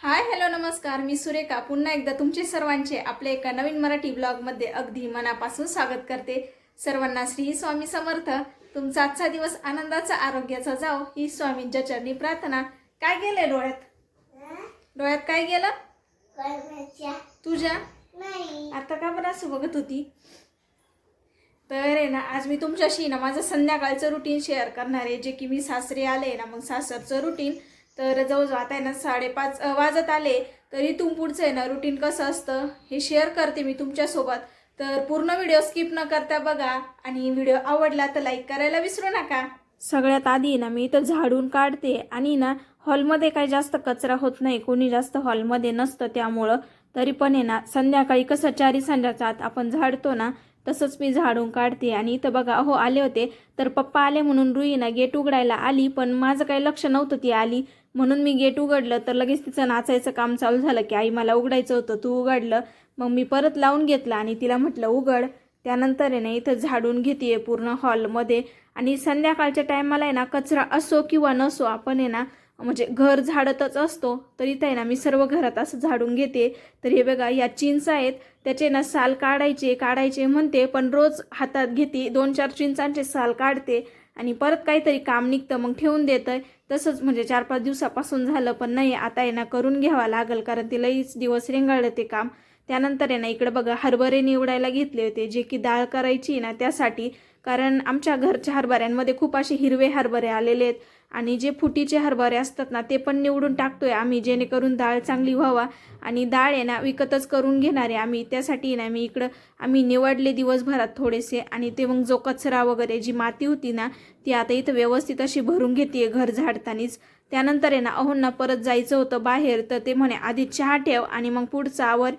Hi hello नमस्कार. मी सुरेखा. पुन्हा एकदा तुमचे सर्वांचे आपल्या एका नवीन मराठी ब्लॉगमध्ये अगदी मनापासून स्वागत करते. सर्वांना श्री स्वामी समर्थ. तुमचा आजचा दिवस आनंदाचा आरोग्याचा जाओ. ही स्वामींच्या चरणी प्रार्थना. काय गेले डोळ्यात? डोळ्यात काय गेलं तुझ्या? नाही. आता का बरं असं बघत होती? तर आहे ना आज मी तुमच्याशी ना माझं संध्याकाळचं रुटीन शेअर करणार आहे. जे की मी सासरे आले ना मग सासरचं रुटीन तर जवळजवळ आता आहे ना साडेपाच वाजत आले. तरी इथून पुढचं आहे ना रुटीन कसं असतं हे शेअर करते मी तुमच्यासोबत. तर पूर्ण व्हिडिओ स्किप न करता बघा. आणि व्हिडिओ आवडला तर लाईक करायला विसरू नका. सगळ्यात आधी ना मी इथं झाडून काढते. आणि ना हॉलमध्ये काही जास्त कचरा होत नाही. कोणी जास्त हॉलमध्ये नसतं त्यामुळं. तरी पण आहे ना संध्याकाळी कसं चारी संध्याचा आत आपण झाडतो ना तसंच मी झाडून काढते. आणि इथं बघा हो आले होते. तर पप्पा आले म्हणून रुई ना गेट उघडायला आली. पण माझं काही लक्ष नव्हतं ती आली. म्हणून मी गेट उघडलं तर लगेच तिचं नाचायचं काम चालू झालं की आई मला उघडायचं होतं तू उघडलं. मग मी परत लावून घेतलं आणि तिला म्हटलं उघड. त्यानंतर आहे ना इथं झाडून घेते पूर्ण हॉलमध्ये. आणि संध्याकाळच्या टायमाला आहे ना कचरा असो किंवा नसो आपण आहे ना म्हणजे घर झाडतच असतो तर इथं आहे ना मी सर्व घरात असं झाडून घेते. तर हे बघा या चिंच आहेत त्याचे ना साल काढायचे काढायचे म्हणते पण रोज हातात घेते दोन चार चिंचांचे साल काढते. आणि परत काहीतरी काम निघतं मग ठेवून देतं तसंच म्हणजे चार पाच दिवसापासून झालं पण नाही आता यांना करून घ्यावं लागेल कारण ते लईच दिवस रेंगाळलं ते काम. त्यानंतर आहे ना बघा हरभरे निवडायला घेतले होते जे की डाळ करायची ना त्यासाठी. कारण आमच्या घरच्या हरभऱ्यांमध्ये खूप असे हिरवे हरभरे आलेले आहेत. आणि जे फुटीचे हरभरे असतात ना ते पण निवडून टाकतोय आम्ही जेणेकरून डाळ चांगली व्हावा. आणि डाळ आहे ना विकतच करून घेणार आहे आम्ही. त्यासाठी ना मी इकडं आम्ही निवडले दिवसभरात थोडेसे. आणि ते मग जो कचरा वगैरे जी माती होती ना ती आता इथं व्यवस्थित अशी भरून घेते घर झाडतानीच. त्यानंतर आहे ना अहोंना परत जायचं होतं बाहेर तर ते म्हणे आधी चहा ठेव आणि मग पुढचं आवर.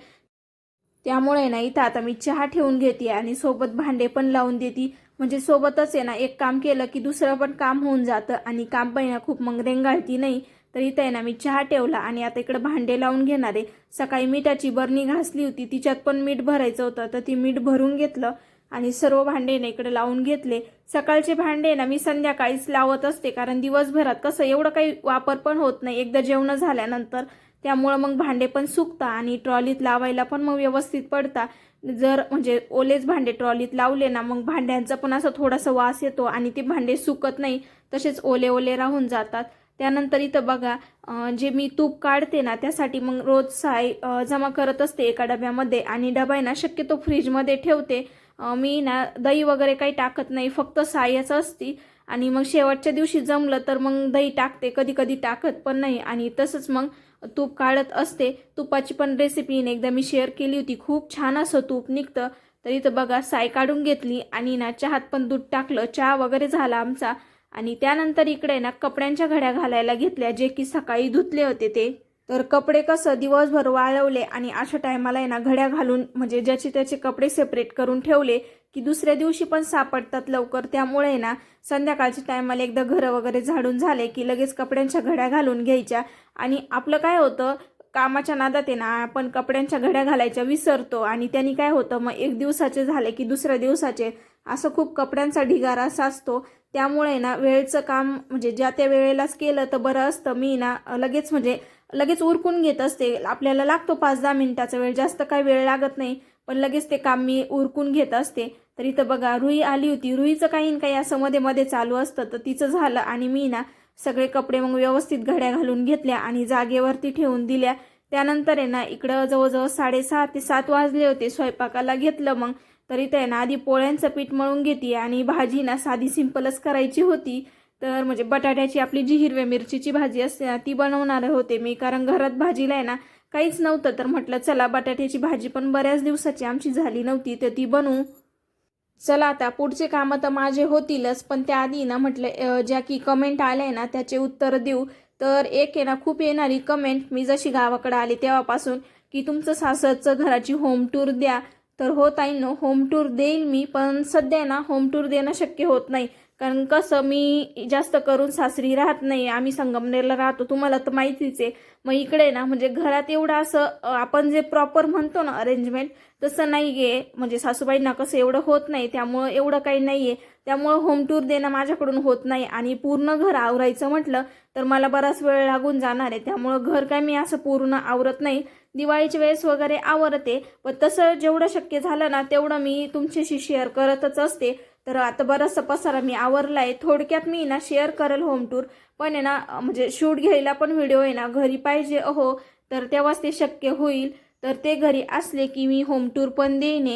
त्यामुळे ना इथं आता मी चहा ठेवून घेते आणि सोबत भांडे पण लावून देते. म्हणजे सोबतच आहे ना एक काम केलं की दुसरं पण काम होऊन जातं आणि काम पण ना खूप मग रेंगाळती नाही तर इथं आहे ना मी चहा ठेवला आणि आता इकडे भांडे लावून घेणार आहे. सकाळी मिठाची बरणी घासली होती तिच्यात पण मीठ भरायचं होतं तर ती मीठ भरून घेतलं आणि सर्व भांडे ना इकडे लावून घेतले. सकाळचे भांडे ना मी संध्याकाळीच लावत असते कारण दिवसभरात कसं एवढं काही वापर पण होत नाही. एकदा जेवण झाल्यानंतर त्यामुळं मग भांडे पण सुकता आणि ट्रॉलीत लावायला पण मग व्यवस्थित पडता. जर म्हणजे ओलेच भांडे ट्रॉलीत लावले ना मग भांड्यांचा पण असं थोडासा वास येतो आणि ते भांडे सुकत नाही तसेच ओले ओले राहून जातात. त्यानंतर इथं बघा जे मी तूप काढते ना त्यासाठी मग रोज साय जमा करत असते एका डब्यामध्ये आणि डबा आहे ना शक्यतो फ्रीजमध्ये ठेवते. मी ना दही वगैरे काही टाकत नाही फक्त सायच असती. आणि मग शेवटच्या दिवशी जमलं तर मग दही टाकते कधी कधी टाकत पण नाही. आणि तसंच मग तूप काढत असते. तुपाची पण रेसिपी एकदा मी शेअर केली होती. खूप छान असं तूप निघतं. तर इथं बघा साय काढून घेतली आणि ना चहात पण दूध टाकलं. चहा वगैरे झाला आमचा. आणि त्यानंतर इकडे ना कपड्यांच्या घड्या घालायला घेतल्या जे की सकाळी धुतले होते ते. तर कपडे कसं दिवसभर वाळवले आणि अशा टायमाला आहे ना घड्या घालून म्हणजे ज्याचे त्याचे कपडे सेपरेट करून ठेवले की दुसऱ्या दिवशी पण सापडतात लवकर. त्यामुळे ना संध्याकाळच्या टायमाला एकदा घरं वगैरे झाडून झाले की लगेच कपड्यांच्या घड्या घालून घ्यायच्या. आणि आपलं काय होतं कामाच्या नादात आहे ना आपण कपड्यांच्या घड्या घालायच्या विसरतो. आणि त्यांनी काय होतं मग एक दिवसाचे झाले की दुसऱ्या दिवसाचे. असं खूप कपड्यांचा ढिगारा साचतो. त्यामुळे ना वेळेचं काम म्हणजे ज्या त्या वेळेलाच केलं तर बरं असतं. मी ना लगेच म्हणजे लगेच उरकून घेत असते. आपल्याला लागतो पाच दहा मिनिटाचा वेळ. जास्त काही वेळ लागत नाही. पण लगेच ते काम मी उरकून घेत असते. तर इथं बघा रुई आली होती. रुईचं काही ना काही असं मध्ये मध्ये चालू असतं. तर तिचं झालं आणि मी ना सगळे कपडे मग व्यवस्थित घड्या घालून घेतल्या आणि जागेवरती ठेवून दिल्या. त्यानंतर आहे ना इकडं जवळजवळ साडेसहा ते सात वाजले होते. स्वयंपाकाला घेतलं मग. तर इथं आहे ना आधी पोळ्यांचं पीठ मळून घेते आणि भाजी ना साधी सिंपलच करायची होती. तर म्हणजे बटाट्याची आपली जी हिरव्या मिरचीची भाजी असते ना ती बनवणार होते मी. कारण घरात भाजीला आहे ना काहीच नव्हतं. तर म्हटलं चला बटाट्याची भाजी पण बऱ्याच दिवसाची आमची झाली नव्हती तर ती बनवू. चला आता पुढचे कामं तर माझे होतीलच पण त्याआधी ना म्हटलं ज्या की कमेंट आल्या ना त्याचे उत्तर देऊ. तर एक आहे ना खूप येणारी कमेंट मी जशी गावाकडे आली तेव्हापासून की तुमचं सासरचं घराची होम टूर द्या. तर हो ताईंनो होम टूर देईल मी पण सध्या ना होम टूर देणं शक्य होत नाही. कारण कसं मी जास्त करून सासरी राहत नाही आम्ही संगमनेरला राहतो तुम्हाला तर माहितीच आहे. मग इकडे ना म्हणजे घरात एवढं असं आपण जे प्रॉपर म्हणतो ना अरेंजमेंट तसं नाही आहे म्हणजे सासूबाईंना कसं एवढं होत नाही त्यामुळं एवढं काही नाही आहे त्यामुळं होम टूर देणं माझ्याकडून होत नाही आणि पूर्ण घर आवरायचं म्हटलं तर मला बराच वेळ लागून जाणार आहे. त्यामुळं घर काय मी असं पूर्ण आवरत नाही. दिवाळीच्या वेळेस वगैरे आवरते पण तसं जेवढं शक्य झालं ना तेवढं मी तुमच्याशी शेअर करतच असते. तर आता बराचसा पसारा मी आवरला आहे थोडक्यात मी ना शेअर करेल होम टूर पण आहे ना म्हणजे शूट घ्यायला पण व्हिडिओ आहे ना घरी पाहिजे अहो तर तेव्हाच ते शक्य होईल. तर ते घरी असले की मी होम टूर पण देईन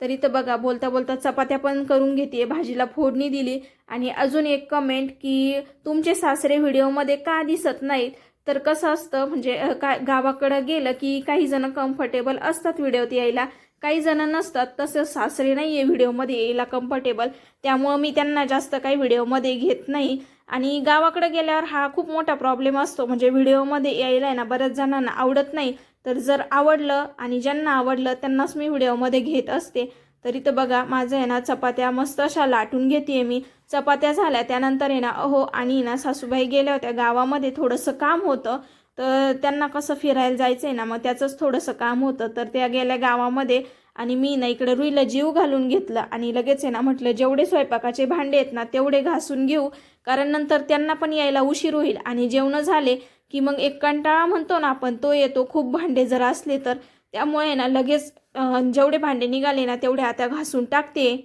तर इथं बघा बोलता बोलता चपात्या पण करून घेते भाजीला फोडणी दिली. आणि अजून एक कमेंट की तुमचे सासरे व्हिडिओमध्ये का दिसत नाहीत? तर कसं असतं म्हणजे काय गावाकडं गेलं की काही जण कम्फर्टेबल असतात व्हिडिओत यायला. काही जण नसतात तसं सासरे नाही आहे व्हिडिओमध्ये यायला कम्फर्टेबल त्यामुळं मी त्यांना जास्त काही व्हिडिओमध्ये घेत नाही. आणि गावाकडे गेल्यावर हा खूप मोठा प्रॉब्लेम असतो. म्हणजे व्हिडिओमध्ये यायला आहे ना बऱ्याच जणांना आवडत नाही. तर जर आवडलं आणि ज्यांना आवडलं त्यांनाच मी व्हिडिओमध्ये घेत असते. तर इथं बघा माझं आहे ना चपात्या मस्त अशा लाटून घेते मी. चपात्या झाल्या त्यानंतर आहे ना अहो आणि ना सासूबाई गेल्या होत्या गावामध्ये थोडंसं काम होतं. तर त्यांना कसं फिरायला जायचं आहे ना मग त्याचंच थोडंसं काम होतं. तर त्या गेल्या गावामध्ये आणि मी ना इकडे रुईला जीव घालून घेतलं आणि लगेच आहे ना म्हटलं जेवढे स्वयंपाकाचे भांडे आहेत ना तेवढे घासून घेऊ. कारण नंतर त्यांना पण यायला उशीर होईल आणि जेवणं झाले की मग एक कंटाळा म्हणतो ना आपण तो येतो. खूप भांडे जर असले तर. त्यामुळे ना लगेच जेवढे भांडे निघाले ना तेवढे आता घासून टाकते.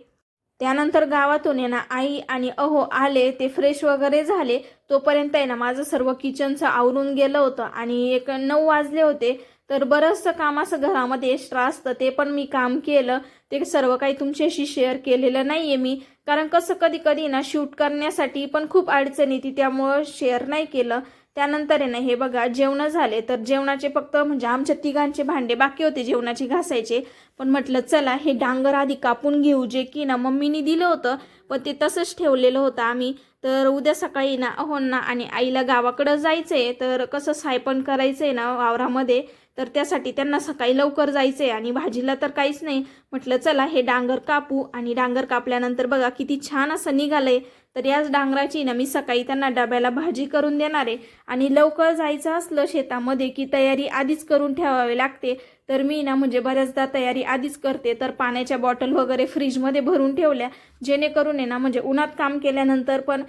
त्यानंतर गावातून आहे ना आई आणि अहो आले ते फ्रेश वगैरे झाले. तोपर्यंत आहे ना माझं सर्व किचनचं आवरून गेलं होतं आणि एक नऊ वाजले होते. तर बरंचसं काम असं घरामध्ये एक्स्ट्रा असतं ते पण मी काम केलं. ते सर्व काही तुमच्याशी शेअर केलेलं नाही आहे मी. कारण कसं कधी कधी ना शूट करण्यासाठी पण खूप अडचण येते त्यामुळं शेअर नाही केलं. त्यानंतर आहे ना हे बघा जेवणं झाले. तर जेवणाचे फक्त म्हणजे आमच्या तिघांचे भांडे बाकी होते जेवणाचे घासायचे. पण म्हटलं चला हे डांगर आधी कापून घेऊ. जे की ना मम्मीनी दिलं होतं पण ते तसंच ठेवलेलं होतं आम्ही. तर उद्या सकाळी ना अहोंना आणि आईला गावाकडं जायचं आहे तर कसं सायपण करायचं आहे ना वावरामध्ये. तर त्यासाठी त्यांना सकाळी लवकर जायचं आहे आणि भाजीला तर काहीच नाही. म्हटलं चला हे डांगर कापू आणि डांगर कापल्यानंतर बघा किती छान असं निघालंय. तर याच डांगराची ना मी सकाळी त्यांना डब्याला भाजी करून देणार आहे. आणि लवकर जायचं असलं शेतामध्ये की तयारी आधीच करून ठेवावी लागते. तर मी ना म्हणजे बऱ्याचदा तयारी आधीच करते. तर पाण्याच्या बॉटल वगैरे फ्रीजमध्ये भरून ठेवल्या. जेणेकरून आहे ना म्हणजे उन्हात काम केल्यानंतर पण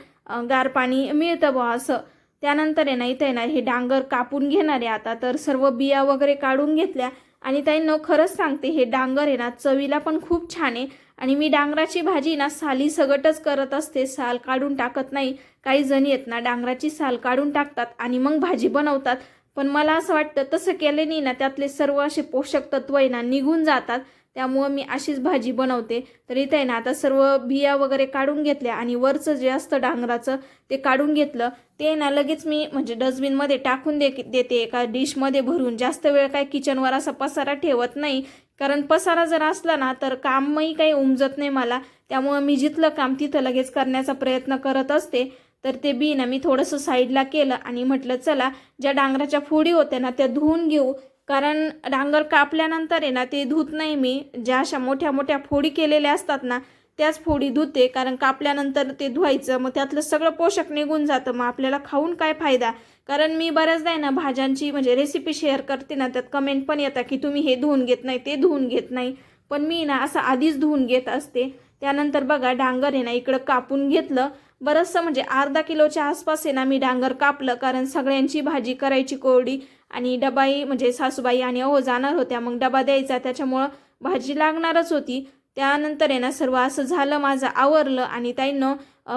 गार पाणी मिळतं बुवा असं. त्यानंतर आहे ना इथे ना हे डांगर कापून घेणार आहे आता. तर सर्व बिया वगैरे काढून घेतल्या. आणि ताईंनो खरंच सांगते हे डांगर आहे ना चवीला पण खूप छान आहे. आणि मी डांगराची भाजी ना साली सगटच करत असते. साल काढून टाकत नाही. काही जणी आहेत ना डांगराची साल काढून टाकतात आणि मग भाजी बनवतात. पण मला असं वाटतं तसं केल्याने ना त्यातले सर्व असे पोषक तत्व आहे ना निघून जातात. त्यामुळं मी अशीच भाजी बनवते. तर इथे आहे ना आता सर्व बिया वगैरे काढून घेतल्या आणि वरचं जे असतं डांगराचं ते काढून घेतलं. ते ना लगेच मी म्हणजे डस्टबिनमध्ये टाकून दे देते एका डिशमध्ये भरून. जास्त वेळ काय किचनवर असा पसारा ठेवत नाही. कारण पसारा जर असला ना तर कामही काही उमजत नाही मला. त्यामुळं मी जिथलं काम तिथं लगेच करण्याचा प्रयत्न करत असते. तर ते बी ना मी थोडंसं साईडला केलं आणि म्हटलं चला ज्या डांगराच्या फोडी होत्या ना त्या धुवून घेऊ. कारण डांगर कापल्यानंतर आहे ना ते धुत नाही मी. ज्या अशा मोठ्या मोठ्या फोडी केलेल्या असतात ना त्याच फोडी धुते. कारण कापल्यानंतर ते धुवायचं मग त्यातलं सगळं पोषक निघून जातं. मग आपल्याला खाऊन काय फायदा? कारण मी बऱ्याचदा आहे ना भाज्यांची म्हणजे रेसिपी शेअर करते ना त्यात कमेंट पण येतात की तुम्ही हे धुवून घेत नाही ते धुवून घेत नाही. पण मी ना असं आधीच धुवून घेत असते. त्यानंतर बघा डांगर आहे ना इकडं कापून घेतलं. बरंचसं म्हणजे अर्धा किलोच्या आसपास आहे ना मी डांगर कापलं. कारण सगळ्यांची भाजी करायची कोरडी आणि डबाई म्हणजे सासूबाई आणि अहो जाणार होत्या. मग डबा द्यायचा. त्याच्यामुळं भाजी लागणारच होती. त्यानंतर आहे ना सर्व असं झालं माझं आवरलं आणि ताईनं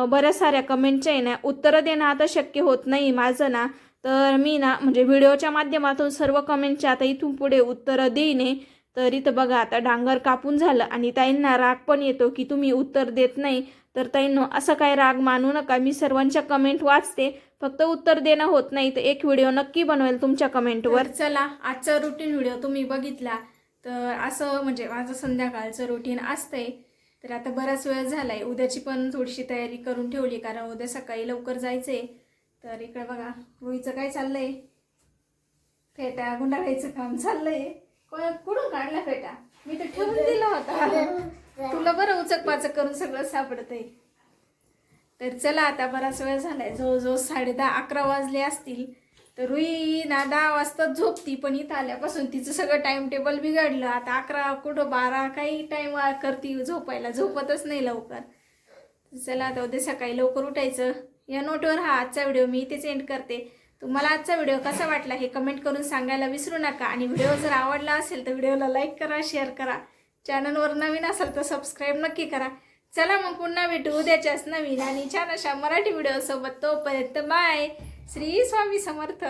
बऱ्याच साऱ्या कमेंटच्या आहे ना उत्तरं देणं आता शक्य होत नाही माझं ना. तर मी ना म्हणजे व्हिडिओच्या माध्यमातून सर्व कमेंटच्या आता इथून पुढे उत्तरं देईने तर इथं बघा आता डांगर कापून झालं आणि ताईंना राग पण येतो की तुम्ही उत्तर देत नाही. तर ताईंनो असं काय राग मानू नका. मी सर्वांच्या कमेंट वाचते. फक्त उत्तर देणं होत नाही. तर एक व्हिडिओ नक्की बनवेल तुमच्या कमेंटवर चला आजचा रुटीन व्हिडिओ तुम्ही बघितला. तर असं म्हणजे माझं संध्याकाळचं रुटीन असतंय. तर आता बराच वेळ झालाय. उद्याची पण थोडीशी तयारी करून ठेवली कारण उद्या सकाळी लवकर जायचंय. तर इकडे बघा रुईचं काय चाललंय? फेटा गुंडाळायचं काम चाललंय. कोण कुठून काढला फेटा? मी तर ठेवून दिला होता. तुला बरं उचक पाचक करून सगळं सापडतंय. तर चला आता बराच वेळ झालाय. जवळजवळ साडे दहा अकरा वाजले असतील. तर रुई ना दहा वाजताच झोपती पण इथं आल्यापासून तिचं सगळं टाइम टेबल बिघडलं. आता अकरा कुठं बारा काही टाइम करती झोपायला. झोपतच नाही लवकर. चला आता उद्या सकाळी लवकर उठायचं. या नोटवर हा आजचा व्हिडिओ मी इथेच एंड करते. तुम्हाला आजचा व्हिडिओ कसा वाटला हे कमेंट करून सांगायला विसरू नका. आणि व्हिडिओ जर आवडला असेल तर व्हिडिओला लाईक करा शेअर करा. चॅनलवर नवीन असेल तर सबस्क्राईब नक्की करा. चला मग पुन्हा भेटू उद्याच्याच नवीन आणि छान अशा मराठी व्हिडिओसोबत तोपर्यंत बाय. श्री स्वामी समर्थ.